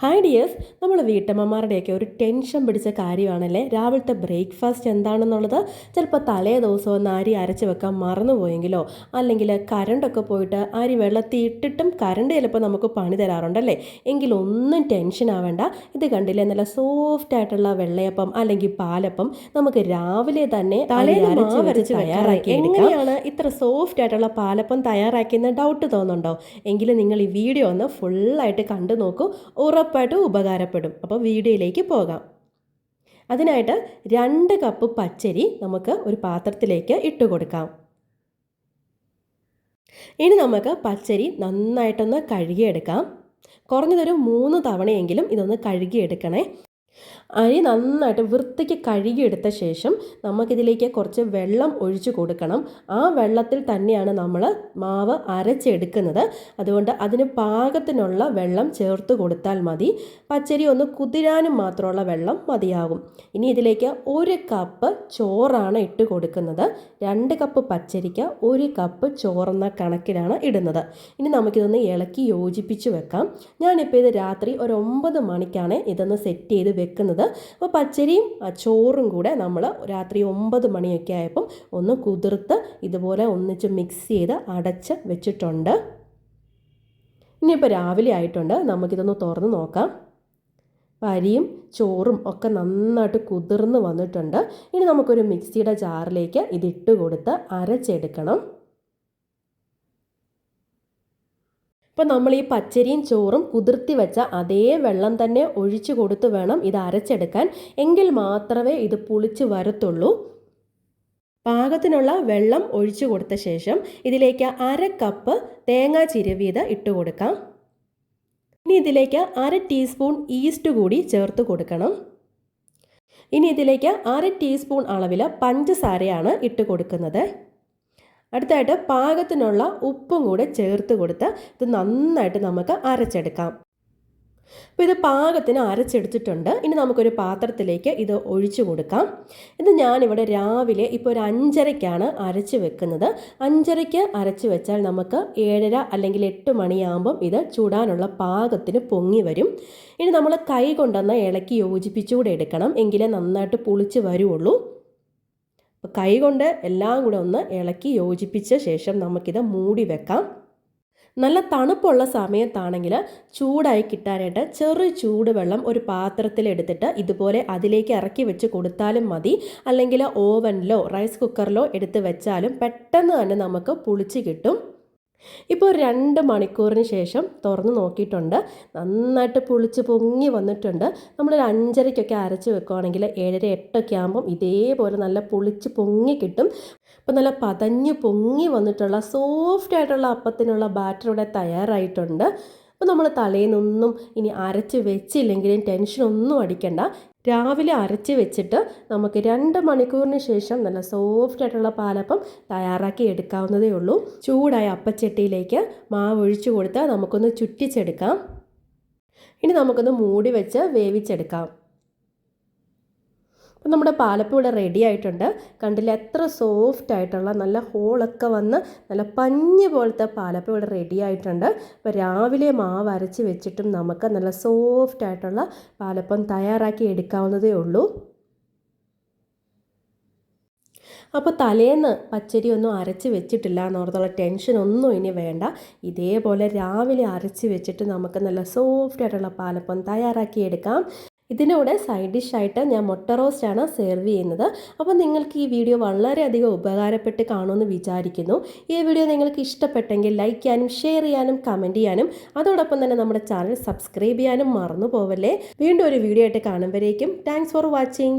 Hi dears നമ്മൾ വീട്ടമ്മമാരുടെയൊക്കെ ഒരു tension പിടിച്ച കാര്യമാണല്ലേ? രാവിലത്തെ ബ്രേക്ക്ഫാസ്റ്റ് എന്താണെന്നുള്ളത് ചിലപ്പോൾ തലേ ദിവസം ഒന്ന് അരി അരച്ച് വെക്കാൻ മറന്നുപോയെങ്കിലോ അല്ലെങ്കിൽ കരണ്ടൊക്കെ പോയിട്ട് അരി വെള്ളത്തിൽ ഇട്ടിട്ടും കരണ്ട് ചിലപ്പോൾ നമുക്ക് പണി തരാറുണ്ടല്ലേ? എങ്കിലൊന്നും ടെൻഷൻ ആവേണ്ട. ഇത് കണ്ടില്ലേ? നല്ല സോഫ്റ്റ് ആയിട്ടുള്ള വെള്ളയപ്പം അല്ലെങ്കിൽ പാലപ്പം നമുക്ക് രാവിലെ തന്നെ അരച്ച് തയ്യാറാക്കി എങ്ങനെയാണ് ഇത്ര സോഫ്റ്റ് ആയിട്ടുള്ള പാലപ്പം തയ്യാറാക്കിയെന്ന് ഡൗട്ട് തോന്നുന്നുണ്ടോ? എങ്കിൽ നിങ്ങൾ ഈ വീഡിയോ ഒന്ന് ഫുള്ളായിട്ട് കണ്ടു നോക്കൂ ഉറപ്പായിട്ടും ഉപകാരപ്പെടും. അപ്പോൾ വീഡിയോയിലേക്ക് പോകാം. അതിനായിട്ട് രണ്ട് കപ്പ് പച്ചരി നമുക്ക് ഒരു പാത്രത്തിലേക്ക് ഇട്ട് കൊടുക്കാം. ഇനി നമുക്ക് പച്ചരി നന്നായിട്ടൊന്ന് കഴുകിയെടുക്കാം. കുറഞ്ഞതൊരു മൂന്ന് തവണയെങ്കിലും ഇതൊന്ന് കഴുകിയെടുക്കണേ. അരി നന്നായിട്ട് വൃത്തിക്ക് കഴുകിയെടുത്ത ശേഷം നമുക്കിതിലേക്ക് കുറച്ച് വെള്ളം ഒഴിച്ചു കൊടുക്കണം. ആ വെള്ളത്തിൽ തന്നെയാണ് നമ്മൾ മാവ് അരച്ചെടുക്കുന്നത്. അതുകൊണ്ട് അതിന് പാകത്തിനുള്ള വെള്ളം ചേർത്ത് കൊടുത്താൽ മതി. പച്ചരി ഒന്ന് കുതിരാനും മാത്രമുള്ള വെള്ളം മതിയാകും ഇനി ഇതിലേക്ക് ഒരു കപ്പ് ചോറാണ് ഇട്ട് കൊടുക്കുന്നത്. രണ്ട് കപ്പ് പച്ചരിക്ക് ഒരു കപ്പ് ചോറെന്ന കണക്കിലാണ് ഇടുന്നത്. ഇനി നമുക്കിതൊന്ന് ഇളക്കി യോജിപ്പിച്ച് വെക്കാം. ഞാനിപ്പോൾ ഇത് രാത്രി ഒരു ഒമ്പത് മണിക്കാണ് ഇതൊന്ന് സെറ്റ് ചെയ്ത് വെക്കുന്നത്. അപ്പോൾ പച്ചരിയും ചോറും കൂടെ നമ്മൾ രാത്രി ഒമ്പത് മണിയൊക്കെ ആയപ്പം ഒന്ന് കുതിർത്ത് ഇതുപോലെ ഒന്നിച്ച് മിക്സ് ചെയ്ത് അടച്ച് വെച്ചിട്ടുണ്ട്. ഇനിയിപ്പോൾ രാവിലെ ആയിട്ടുണ്ട്. നമുക്കിതൊന്ന് തുറന്ന് നോക്കാം. അരിയും ചോറും ഒക്കെ നന്നായിട്ട് കുതിർന്ന് വന്നിട്ടുണ്ട്. ഇനി നമുക്കൊരു മിക്സിയുടെ ജാറിലേക്ക് ഇതിട്ട് കൊടുത്ത് അരച്ചെടുക്കണം. ഇപ്പം നമ്മൾ ഈ പച്ചരിയും ചോറും കുതിർത്തി വെച്ച അതേ വെള്ളം തന്നെ ഒഴിച്ചു കൊടുത്ത് വേണം ഇത് അരച്ചെടുക്കാൻ. എങ്കിൽ മാത്രമേ ഇത് പുളിച്ച് വരത്തുള്ളൂ. പാകത്തിനുള്ള വെള്ളം ഒഴിച്ചു കൊടുത്ത ശേഷം ഇതിലേക്ക് അര കപ്പ് തേങ്ങാ ചിരവിയത് ഇട്ട് കൊടുക്കാം. ഇനി ഇതിലേക്ക് അര ടീസ്പൂൺ ഈസ്റ്റ് കൂടി ചേർത്ത് കൊടുക്കണം. ഇനി ഇതിലേക്ക് അര ടീസ്പൂൺ അളവിൽ പഞ്ചസാരയാണ് ഇട്ട് കൊടുക്കുന്നത്. അടുത്തായിട്ട് പാകത്തിനുള്ള ഉപ്പും കൂടെ ചേർത്ത് കൊടുത്ത് ഇത് നന്നായിട്ട് നമുക്ക് അരച്ചെടുക്കാം. അപ്പോൾ ഇത് പാകത്തിന് അരച്ചെടുത്തിട്ടുണ്ട്. ഇനി നമുക്കൊരു പാത്രത്തിലേക്ക് ഇത് ഒഴിച്ചു കൊടുക്കാം. ഇത് ഞാനിവിടെ രാവിലെ ഇപ്പോൾ ഒരു അഞ്ചരയ്ക്കാണ് അരച്ച് വെക്കുന്നത്. അഞ്ചരയ്ക്ക് അരച്ച് വെച്ചാൽ നമുക്ക് ഏഴര അല്ലെങ്കിൽ എട്ട് മണിയാകുമ്പം ഇത് ചൂടാനുള്ള പാകത്തിന് പൊങ്ങി വരും. ഇനി നമ്മൾ കൈ കൊണ്ടുവന്ന് ഇളക്കി യോജിപ്പിച്ചുകൂടെ എടുക്കണം. എങ്കിലേ നന്നായിട്ട് പുളിച്ച് വരുള്ളൂ. അപ്പോൾ കൈ കൊണ്ട് എല്ലാം കൂടെ ഒന്ന് ഇളക്കി യോജിപ്പിച്ച ശേഷം നമുക്കിത് മൂടി വെക്കാം. നല്ല തണുപ്പുള്ള സമയത്താണെങ്കിൽ ചൂടായി കിട്ടാനായിട്ട് ചെറു ചൂടുവെള്ളം ഒരു പാത്രത്തിലെടുത്തിട്ട് ഇതുപോലെ അതിലേക്ക് ഇറക്കി വെച്ച് കൊടുത്താലും മതി. അല്ലെങ്കിൽ ഓവനിലോ റൈസ് കുക്കറിലോ എടുത്ത് വെച്ചാലും പെട്ടെന്ന് തന്നെ നമുക്ക് പുളിച്ച് കിട്ടും. ഇപ്പോൾ രണ്ട് മണിക്കൂറിന് ശേഷം തുറന്ന് നോക്കിയിട്ടുണ്ട്. നന്നായിട്ട് പുളിച്ച് പൊങ്ങി വന്നിട്ടുണ്ട്. നമ്മളൊരു അഞ്ചരയ്ക്കൊക്കെ അരച്ച് വെക്കുകയാണെങ്കിൽ ഏഴര എട്ടൊക്കെ ആകുമ്പം ഇതേപോലെ നല്ല പുളിച്ച് പൊങ്ങി കിട്ടും. അപ്പോൾ നല്ല പതഞ്ഞ് പൊങ്ങി വന്നിട്ടുള്ള സോഫ്റ്റ് ആയിട്ടുള്ള അപ്പത്തിനുള്ള ബാറ്റർ ഇവിടെ തയ്യാറായിട്ടുണ്ട്. അപ്പോൾ നമ്മൾ തലേന്നൊന്നും ഇനി അരച്ച് വെച്ചില്ലെങ്കിലും ടെൻഷനൊന്നും അടിക്കണ്ട. രാവിലെ അരച്ച് വെച്ചിട്ട് നമുക്ക് രണ്ട് മണിക്കൂറിന് ശേഷം നല്ല സോഫ്റ്റ് ആയിട്ടുള്ള പാലപ്പം തയ്യാറാക്കി എടുക്കാവുന്നതേ ഉള്ളൂ. ചൂടായ അപ്പച്ചട്ടിയിലേക്ക് മാവ് ഒഴിച്ചു കൊടുത്ത് നമുക്കൊന്ന് ചുറ്റിച്ചെടുക്കാം. ഇനി നമുക്കൊന്ന് മൂടി വെച്ച് വേവിച്ചെടുക്കാം. അപ്പം നമ്മുടെ പാലപ്പം ഇവിടെ റെഡി ആയിട്ടുണ്ട്. കണ്ടില്ല എത്ര സോഫ്റ്റ് ആയിട്ടുള്ള നല്ല ഹോളൊക്കെ വന്ന് നല്ല പഞ്ഞ് പോലത്തെ പാലപ്പം ഇവിടെ റെഡി ആയിട്ടുണ്ട്. അപ്പോൾ രാവിലെ മാവ് അരച്ച് വെച്ചിട്ടും നമുക്ക് നല്ല സോഫ്റ്റ് ആയിട്ടുള്ള പാലപ്പം തയ്യാറാക്കി എടുക്കാവുന്നതേ ഉള്ളൂ. അപ്പോൾ തലേന്ന് പച്ചരി ഒന്നും അരച്ച് വെച്ചിട്ടില്ല എന്നോർത്തുള്ള ടെൻഷൻ ഒന്നും ഇനി വേണ്ട. ഇതേപോലെ രാവിലെ അരച്ച് വെച്ചിട്ട് നമുക്ക് നല്ല സോഫ്റ്റ് ആയിട്ടുള്ള പാലപ്പം തയ്യാറാക്കി എടുക്കാം. ഇതിനൂടെ സൈഡ് ഡിഷായിട്ട് ഞാൻ മുട്ട റോസ്റ്റാണ് സെർവ് ചെയ്യുന്നത്. അപ്പോൾ നിങ്ങൾക്ക് ഈ വീഡിയോ വളരെയധികം ഉപകാരപ്പെട്ട് കാണുമെന്ന് വിചാരിക്കുന്നു. ഈ വീഡിയോ നിങ്ങൾക്ക് ഇഷ്ടപ്പെട്ടെങ്കിൽ ലൈക്ക് ചെയ്യാനും ഷെയർ ചെയ്യാനും കമന്റ് ചെയ്യാനും അതോടൊപ്പം തന്നെ നമ്മുടെ ചാനൽ സബ്സ്ക്രൈബ് ചെയ്യാനും മറന്നു പോവല്ലേ വീണ്ടും ഒരു വീഡിയോ ആയിട്ട് കാണുമ്പോഴേക്കും താങ്ക്സ് ഫോർ വാച്ചിങ്